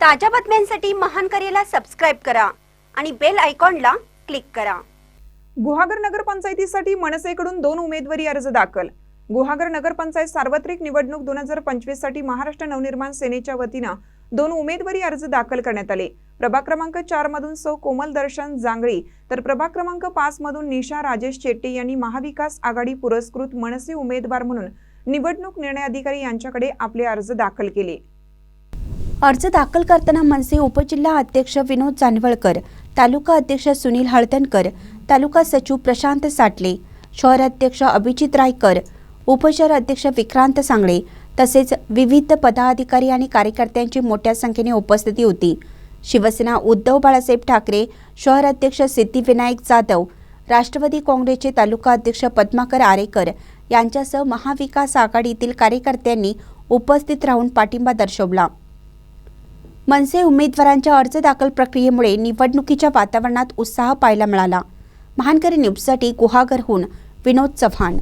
ताज्या बातम्यांसाठी महान करेला सबस्क्राईब करा आणि बेल आयकॉनला क्लिक करा. गुहागर नगरपंचायतीसाठी मनसेकडून दोन उमेदवारी अर्ज दाखल. गुहागर नगरपंचायत सार्वत्रिक निवडणूक दोन हजार पंचवीससाठी महाराष्ट्र नवनिर्माण सेनेच्या वतीनं दोन उमेदवारी अर्ज दाखल करण्यात आले. प्रभाग क्रमांक चार मधून सौ कोमल दर्शन जांगळी तर प्रभाग क्रमांक पाच मधून निशा राजेश शेट्टी यांनी महाविकास आघाडी पुरस्कृत मनसे उमेदवार म्हणून निवडणूक निर्णय अधिकारी यांच्याकडे आपले अर्ज दाखल केले. अर्ज दाखल करताना मनसे उपजिल्हा अध्यक्ष विनोद जानवळकर तालुका अध्यक्ष सुनील हळदणकर तालुका सचिव प्रशांत साटले शहर अध्यक्ष अभिजित रायकर उपशहर अध्यक्ष विक्रांत सांगळे तसेच विविध पदाधिकारी आणि कार्यकर्त्यांची मोठ्या संख्येने उपस्थिती होती. शिवसेना उद्धव बाळासाहेब ठाकरे शहर अध्यक्ष सिद्धिविनायक जाधव राष्ट्रवादी काँग्रेसचे तालुका अध्यक्ष पद्माकर आरेकर यांच्यासह महाविकास आघाडीतील कार्यकर्त्यांनी उपस्थित राहून पाठिंबा दर्शवला. मनसे उमेदवारांच्या अर्ज दाखल प्रक्रियेमुळे निवडणुकीच्या वातावरणात उत्साह पाहायला मिळाला. महानकरी न्यूजसाठी गुहागरहून विनोद चव्हाण.